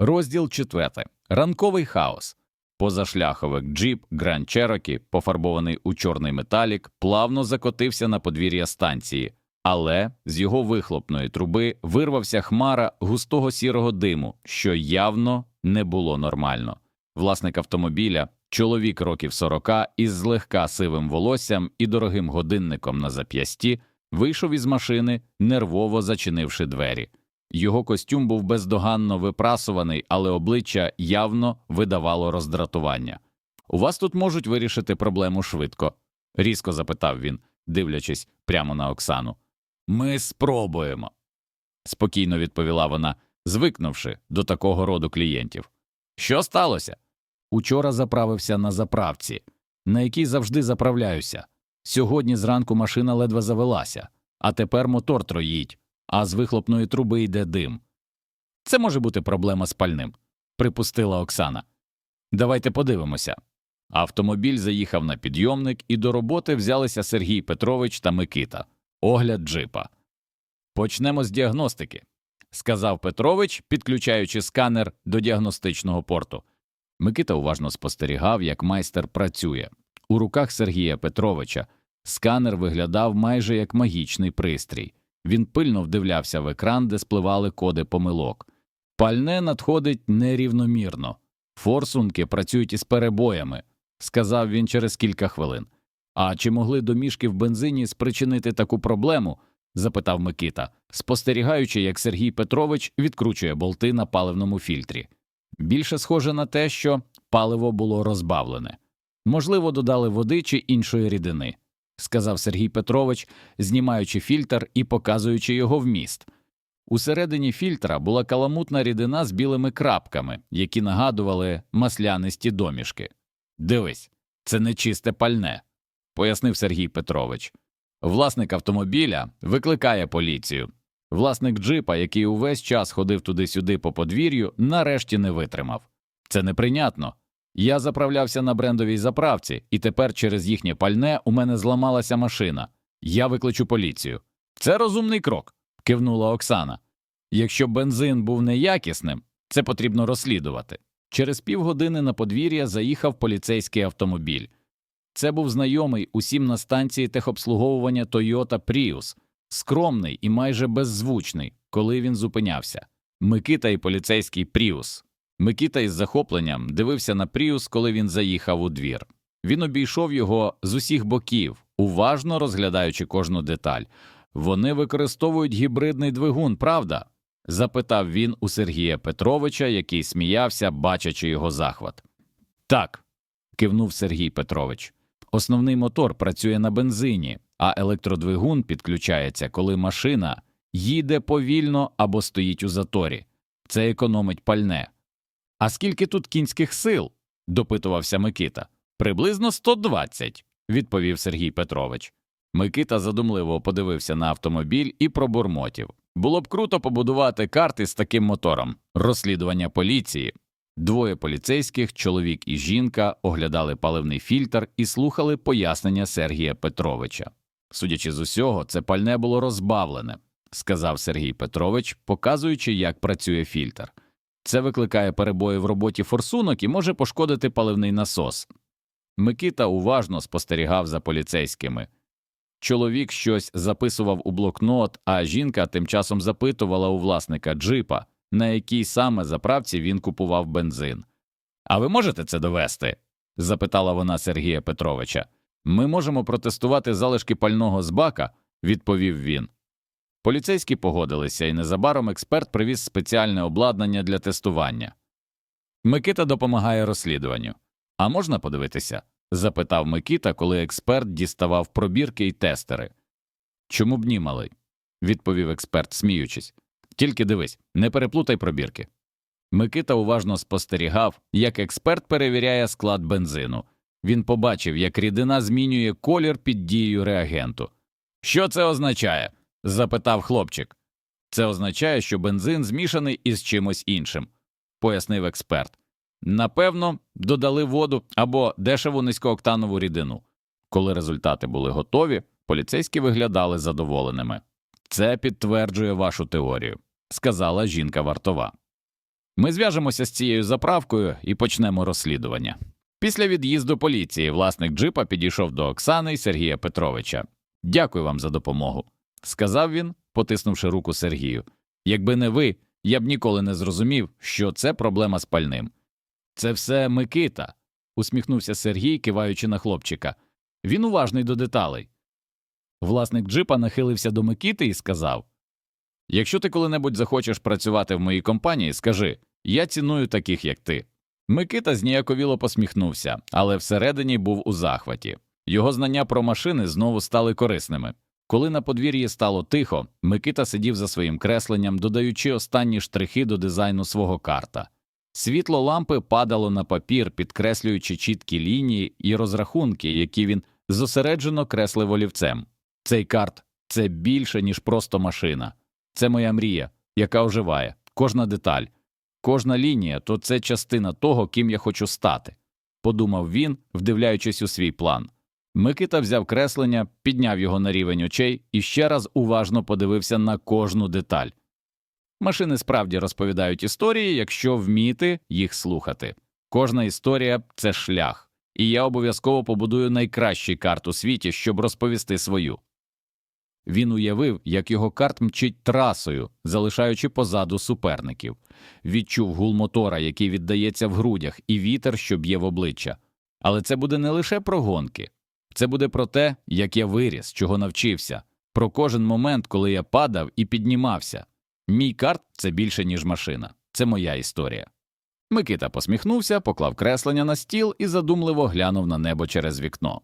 Розділ 4. Ранковий хаос. Позашляховик джіп Grand Cherokee, пофарбований у чорний металік, плавно закотився на подвір'я станції, але з його вихлопної труби вирвався хмара густого сірого диму, що явно не було нормально. Власник автомобіля, чоловік років 40 із злегка сивим волоссям і дорогим годинником на зап'ясті, вийшов із машини, нервово зачинивши двері. Його костюм був бездоганно випрасуваний, але обличчя явно видавало роздратування. У вас тут можуть вирішити проблему швидко? різко запитав він, дивлячись прямо на Оксану. Ми спробуємо, спокійно відповіла вона, звикнувши до такого роду клієнтів. Що сталося? Учора заправився на заправці, на якій завжди заправляюся. Сьогодні зранку машина ледве завелася, а тепер мотор троїть а з вихлопної труби йде дим. Це може бути проблема з пальним, припустила Оксана. Давайте подивимося. Автомобіль заїхав на підйомник, і до роботи взялися Сергій Петрович та Микита. Огляд джипа. Почнемо з діагностики, сказав Петрович, підключаючи сканер до діагностичного порту. Микита уважно спостерігав, як майстер працює. У руках Сергія Петровича сканер виглядав майже як магічний пристрій. Він пильно вдивлявся в екран, де спливали коди помилок. Пальне надходить нерівномірно. Форсунки працюють із перебоями, сказав він через кілька хвилин. А чи могли домішки в бензині спричинити таку проблему? запитав Микита, спостерігаючи, як Сергій Петрович відкручує болти на паливному фільтрі. Більше схоже на те, що паливо було розбавлене. Можливо, додали води чи іншої рідини сказав Сергій Петрович, знімаючи фільтр і показуючи його вміст. Усередині фільтра була каламутна рідина з білими крапками, які нагадували маслянисті домішки. Дивись, це не чисте пальне, пояснив Сергій Петрович. Власник автомобіля викликає поліцію. Власник джипа, який увесь час ходив туди-сюди по подвір'ю, нарешті не витримав. Це неприйнятно. Я заправлявся на брендовій заправці, і тепер через їхнє пальне у мене зламалася машина. Я викличу поліцію. Це розумний крок, кивнула Оксана. Якщо бензин був неякісним, це потрібно розслідувати. Через півгодини на подвір'я заїхав поліцейський автомобіль. Це був знайомий усім на станції техобслуговування Toyota Prius, скромний і майже беззвучний, коли він зупинявся. Микита і поліцейський Prius. Микіта із захопленням дивився на Пріус, коли він заїхав у двір. Він обійшов його з усіх боків, уважно розглядаючи кожну деталь. Вони використовують гібридний двигун, правда? запитав він у Сергія Петровича, який сміявся, бачачи його захват. Так, кивнув Сергій Петрович. Основний мотор працює на бензині, а електродвигун підключається, коли машина їде повільно або стоїть у заторі. Це економить пальне. А скільки тут кінських сил? допитувався Микита. Приблизно 120, відповів Сергій Петрович. Микита задумливо подивився на автомобіль і пробурмотів. Було б круто побудувати карти з таким мотором. Розслідування поліції. Двоє поліцейських, чоловік і жінка, оглядали паливний фільтр і слухали пояснення Сергія Петровича. Судячи з усього, це пальне було розбавлене, сказав Сергій Петрович, показуючи, як працює фільтр. Це викликає перебої в роботі форсунок і може пошкодити паливний насос. Микита уважно спостерігав за поліцейськими. Чоловік щось записував у блокнот, а жінка тим часом запитувала у власника джипа, на якій саме заправці він купував бензин. А ви можете це довести? запитала вона Сергія Петровича. Ми можемо протестувати залишки пального з бака, відповів він. Поліцейські погодилися, і незабаром експерт привіз спеціальне обладнання для тестування. Микита допомагає розслідуванню. А можна подивитися? запитав Микита, коли експерт діставав пробірки і тестери. Чому б ні, малий? відповів експерт, сміючись. Тільки дивись, не переплутай пробірки. Микита уважно спостерігав, як експерт перевіряє склад бензину. Він побачив, як рідина змінює колір під дією реагенту. Що це означає? Запитав хлопчик. Це означає, що бензин змішаний із чимось іншим, пояснив експерт. Напевно, додали воду або дешеву низькооктанову рідину. Коли результати були готові, поліцейські виглядали задоволеними. Це підтверджує вашу теорію, сказала жінка вартова. Ми зв'яжемося з цією заправкою і почнемо розслідування. Після від'їзду поліції власник джипа підійшов до Оксани і Сергія Петровича. Дякую вам за допомогу, сказав він, потиснувши руку Сергію. Якби не ви, я б ніколи не зрозумів, що це проблема з пальним. Це все Микита, усміхнувся Сергій, киваючи на хлопчика. Він уважний до деталей. Власник джипа нахилився до Микити і сказав Якщо ти коли-небудь захочеш працювати в моїй компанії, скажи я ціную таких, як ти. Микита зніяковіло посміхнувся, але всередині був у захваті. Його знання про машини знову стали корисними. Коли на подвір'ї стало тихо, Микита сидів за своїм кресленням, додаючи останні штрихи до дизайну свого карта. Світло лампи падало на папір, підкреслюючи чіткі лінії і розрахунки, які він зосереджено креслив олівцем. Цей карт це більше, ніж просто машина. Це моя мрія, яка оживає, кожна деталь, кожна лінія то це частина того, ким я хочу стати, подумав він, вдивляючись у свій план. Микита взяв креслення, підняв його на рівень очей і ще раз уважно подивився на кожну деталь. Машини справді розповідають історії, якщо вміти їх слухати. Кожна історія це шлях, і я обов'язково побудую найкращий карт у світі, щоб розповісти свою. Він уявив, як його карт мчить трасою, залишаючи позаду суперників. Відчув гул мотора, який віддається в грудях, і вітер, що б'є в обличчя. Але це буде не лише про гонки. Це буде про те, як я виріс, чого навчився, про кожен момент, коли я падав і піднімався. Мій карт це більше, ніж машина. Це моя історія. Микита посміхнувся, поклав креслення на стіл і задумливо глянув на небо через вікно.